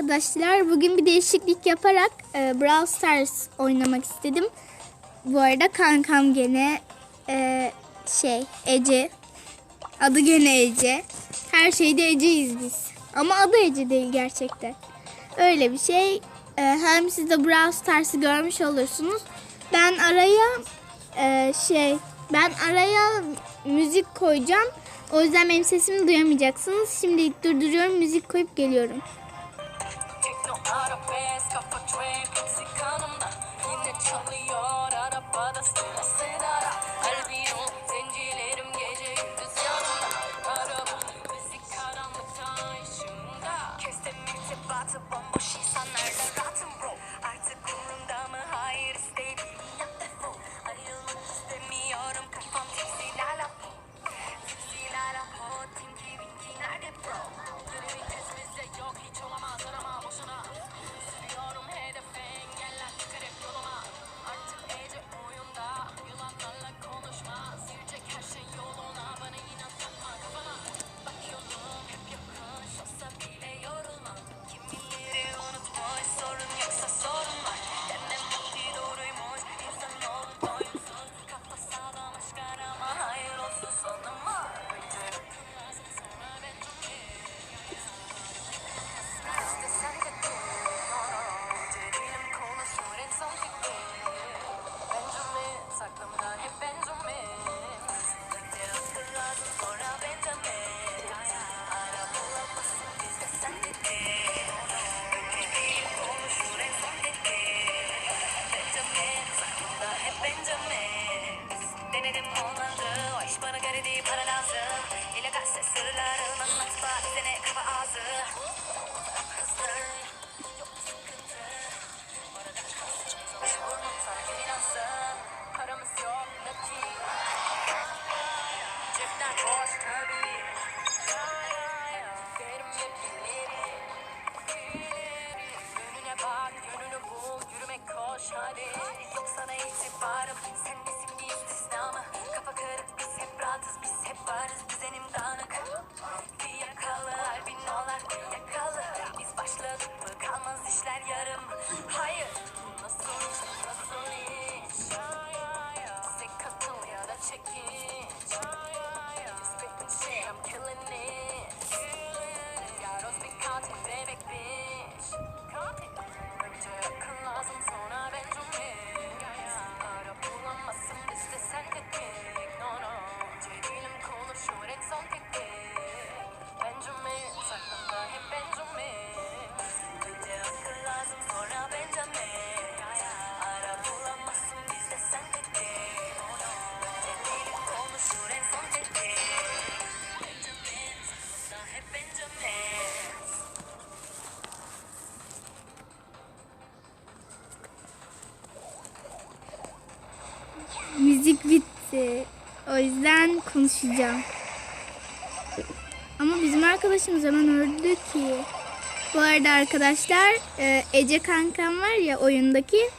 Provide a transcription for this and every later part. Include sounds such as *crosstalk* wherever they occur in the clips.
arkadaşlar. Bugün bir değişiklik yaparak e, Brawl Stars oynamak istedim. Bu arada kankam gene e, şey Ece. Adı gene Ece. Her şeyde Ece'yiz biz. Ama adı Ece değil gerçekten. Öyle bir şey. E, hem siz de Brawl Stars'ı görmüş olursunuz. Ben araya e, şey ben araya müzik koyacağım. O yüzden benim sesimi duyamayacaksınız. Şimdilik durduruyorum. Müzik koyup geliyorum. up itibarım sen nesin bir istisnamı Kafa kırık biz hep rahatız biz hep varız düzenim dağınık. Bir yakalı albinolar yakalı. Biz başladık mı kalmaz işler yarım. Hayır bu nasıl nasıl iş? Bize katıl ya da çekin shit I'm killing it. Yaros bir katil bebek bitch. Önce akıl lazım sonra sen tek tek no no Cedilim kolum şuret Müzik bitti. O yüzden konuşacağım. Ama bizim arkadaşımız hemen öldü ki. Bu arada arkadaşlar e, Ece kankam var ya oyundaki.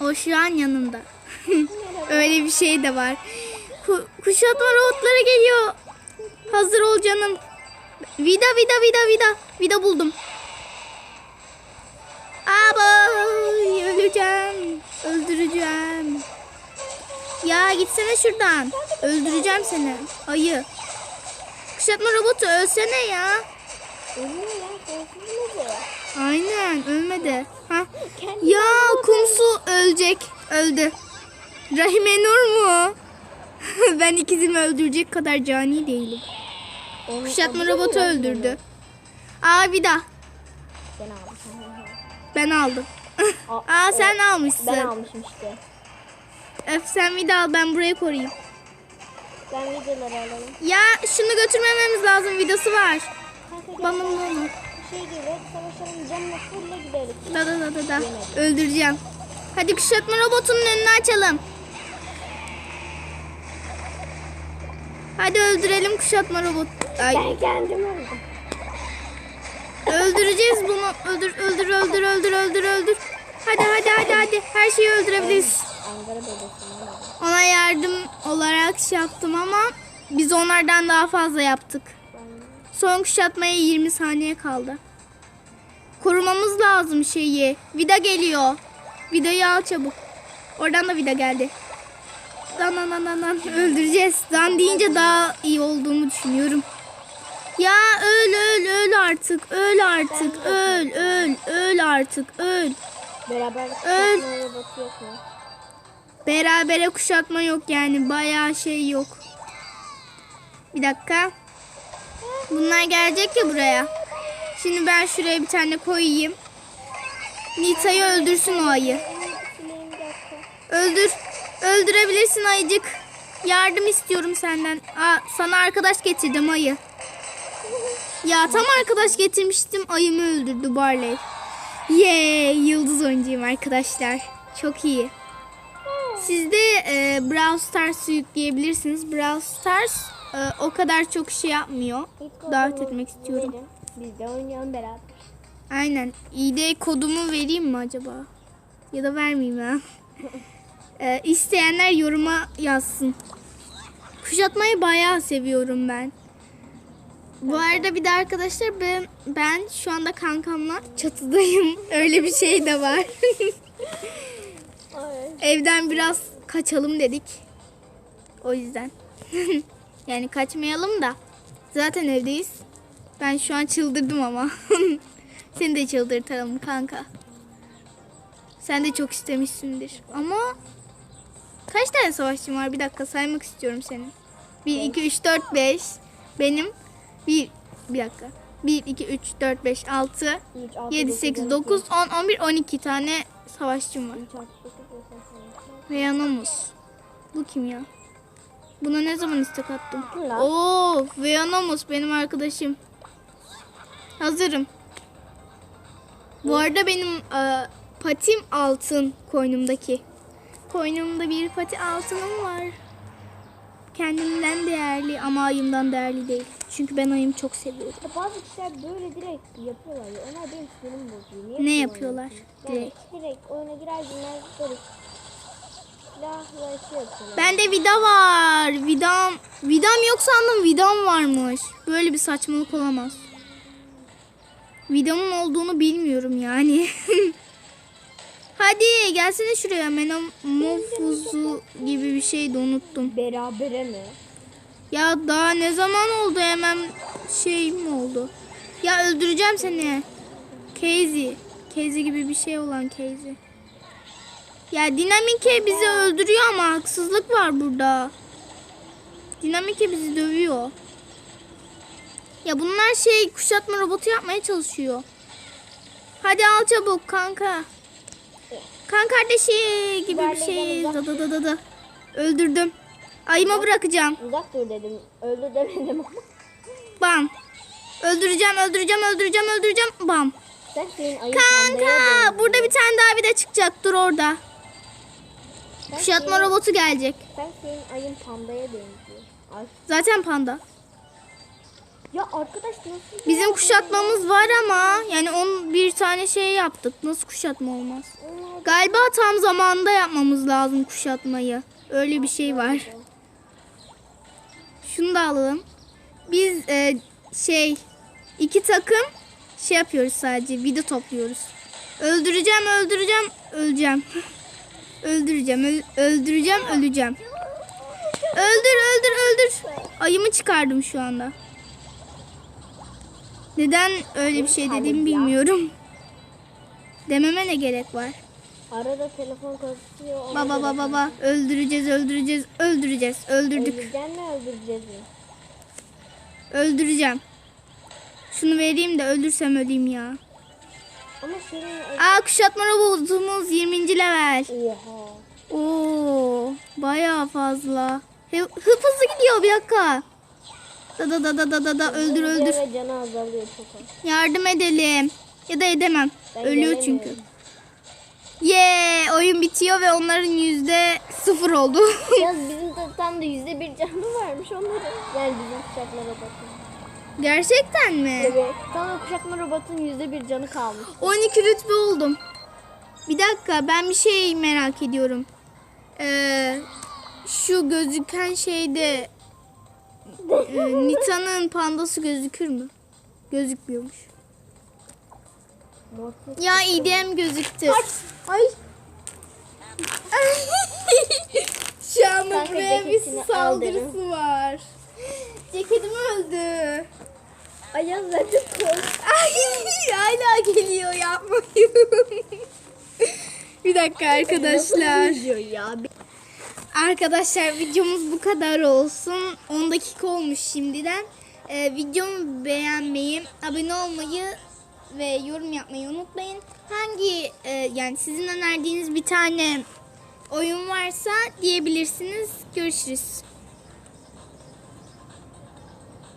O şu an yanımda. *laughs* Öyle bir şey de var. Ku- kuşatma robotları geliyor. Hazır ol canım. Vida vida vida vida. Vida buldum. Aba öleceğim. Öldüreceğim. Ya gitsene şuradan. Öldüreceğim seni. Ayı. Kuşatma robotu ölsene ya. Aynen ölmedi. Ha. Ya Kumsu ölecek. Öldü. Rahime Nur mu? *laughs* ben ikizimi öldürecek kadar cani değilim. Kuşatma robotu öldürdü. Aa bir daha. Ben almışım. Ben aldım. *laughs* Aa, sen almışsın. Ben almışım işte. Öf sen daha al ben burayı koruyayım. Ben videoları alalım. Ya şunu götürmememiz lazım videosu var. Bana. Bir şey. Hep savaşalım. Canla fulle gidelim. Da da da da da. Öldüreceğim. Hadi kuşatma robotunun önünü açalım. Hadi öldürelim kuşatma robot. Ay, Ben kendim öldüm. öldüreceğiz bunu. Öldür öldür öldür öldür öldür öldür. Hadi hadi hadi hadi. Her şeyi öldürebiliriz. Aldım. Ona yardım olarak şey yaptım ama biz onlardan daha fazla yaptık. Son kuşatmaya 20 saniye kaldı. Korumamız lazım şeyi. Vida geliyor. Vida'yı al çabuk. Oradan da vida geldi. Dan dan dan dan. Öldüreceğiz. Dan deyince daha iyi olduğumu düşünüyorum. Ya öl öl öl artık. Öl artık. Öl öl öl artık. Öl. Beraber Öl. yok mu? Berabere kuşatma yok yani. Bayağı şey yok. Bir dakika. Bunlar gelecek ya buraya. Şimdi ben şuraya bir tane koyayım. Nita'yı öldürsün o ayı. Öldür. Öldürebilirsin ayıcık. Yardım istiyorum senden. Aa, sana arkadaş getirdim ayı. Ya tam arkadaş getirmiştim. Ayımı öldürdü Barley. Yay! Yıldız oyuncuyum arkadaşlar. Çok iyi. Siz de e, Brawl Stars'ı yükleyebilirsiniz. Brawl Stars e, o kadar çok şey yapmıyor. İlk Davet etmek istiyorum. verin. Biz de oynayalım beraber. Aynen. ID kodumu vereyim mi acaba? Ya da vermeyeyim ha. Ee, *laughs* isteyenler yoruma yazsın. Kuşatmayı bayağı seviyorum ben. Bu arada bir de arkadaşlar ben, ben şu anda kankamla çatıdayım. *laughs* Öyle bir şey de var. *laughs* Evden biraz kaçalım dedik. O yüzden. *laughs* yani kaçmayalım da. Zaten evdeyiz. Ben şu an çıldırdım ama. *laughs* Seni de çıldırtalım kanka. Sen de çok istemişsindir. Ama kaç tane savaşçım var? Bir dakika saymak istiyorum senin. 1, 2, 3, 4, 5. Benim 1, bir dakika. 1, 2, 3, 4, 5, 6, Üç, altı, 7, dokuz, 8, on 9, iki. 10, 11, 12 tane savaşçım var. İki. Veanomus. Bu kim ya? Buna ne zaman istek attım? Lan? Oo, Veanomus benim arkadaşım. Hazırım. Bu arada benim e, patim altın koynumdaki. Koynumda bir pati altınım var. Kendimden değerli ama ayımdan değerli değil. Çünkü ben ayımı çok seviyorum. Ya Bazı kişiler böyle direkt yapıyorlar ya. Onlar benim sinirim bozuyor. Niye Ne yapıyorlar? yapıyorlar? Yani Direkt. direkt oyuna girer girmez böyle silahla şey yapıyorlar. Bende vida var. Vidam. Vidam yok sandım. Vidam varmış. Böyle bir saçmalık olamaz. Vidamın olduğunu bilmiyorum yani. *laughs* Hadi gelsene şuraya. Menamofuzu gibi bir şey de unuttum. Berabere mi? Ya daha ne zaman oldu hemen şey mi oldu? Ya öldüreceğim seni. Casey. Casey gibi bir şey olan Casey. Ya Dinamike bizi öldürüyor ama haksızlık var burada. Dinamike bizi dövüyor. Ya bunlar şey kuşatma robotu yapmaya çalışıyor. Hadi al çabuk kanka. Kan kardeşi gibi bir şey. Da da da da da. Öldürdüm. Ayıma bırakacağım. Uzak dur dedim. Öldür demedim. Bam. Öldüreceğim, öldüreceğim, öldüreceğim, öldüreceğim. Bam. Kanka, burada bir tane daha bir de çıkacak. Dur orada. Kuşatma robotu gelecek. Sen senin ayın pandaya benziyor. Zaten panda. Ya arkadaş nasıl? Bizim kuşatmamız var ama yani on bir tane şey yaptık. Nasıl kuşatma olmaz? Galiba tam zamanında yapmamız lazım kuşatmayı. Öyle bir şey var. Şunu da alalım. Biz e, şey iki takım şey yapıyoruz sadece. Vida topluyoruz. Öldüreceğim, öldüreceğim, öleceğim. *laughs* öldüreceğim, öl- öldüreceğim, öleceğim. Öldür, öldür, öldür. Ayımı çıkardım şu anda. Neden öyle bir şey dediğimi bilmiyorum. Dememe ne gerek var? Arada telefon kasıyor. Baba baba baba öldüreceğiz öldüreceğiz öldüreceğiz öldürdük Öldüreceksin mi öldüreceğiz mi? öldüreceğim. Şunu vereyim de öldürsem öleyim ya. Ama senin Aa kuşatma robotumuz 20. level. Oha. Oo bayağı fazla. He- Hıp hızlı gidiyor bir dakika. Da da da da da da da öldür öldür. Ve canı azalıyor çok az. Yardım edelim. Ya da edemem. Ben Ölüyor çünkü. Ye oyun bitiyor ve onların yüzde sıfır oldu. Yaz *laughs* bizim de tam da yüzde bir canı varmış onların. Yani bizim kuşatma robotun. Gerçekten mi? Evet. Tam da kuşatma robotun yüzde bir canı kalmış. 12 rütbe oldum. Bir dakika ben bir şey merak ediyorum. Ee, şu gözüken şeyde e, Nita'nın pandası gözükür mü? Gözükmüyormuş. Ya idem gözüktü. Ay. *laughs* Kanka buraya bir saldırısı var. Ceketim öldü. Ayaz zaten. Ay hala geliyor yapmayın. *laughs* bir dakika arkadaşlar. Ya. Arkadaşlar videomuz bu kadar olsun. 10 dakika olmuş şimdiden. Ee, videomu beğenmeyi, abone olmayı ve yorum yapmayı unutmayın. Hangi e, yani sizin önerdiğiniz bir tane oyun varsa diyebilirsiniz. Görüşürüz.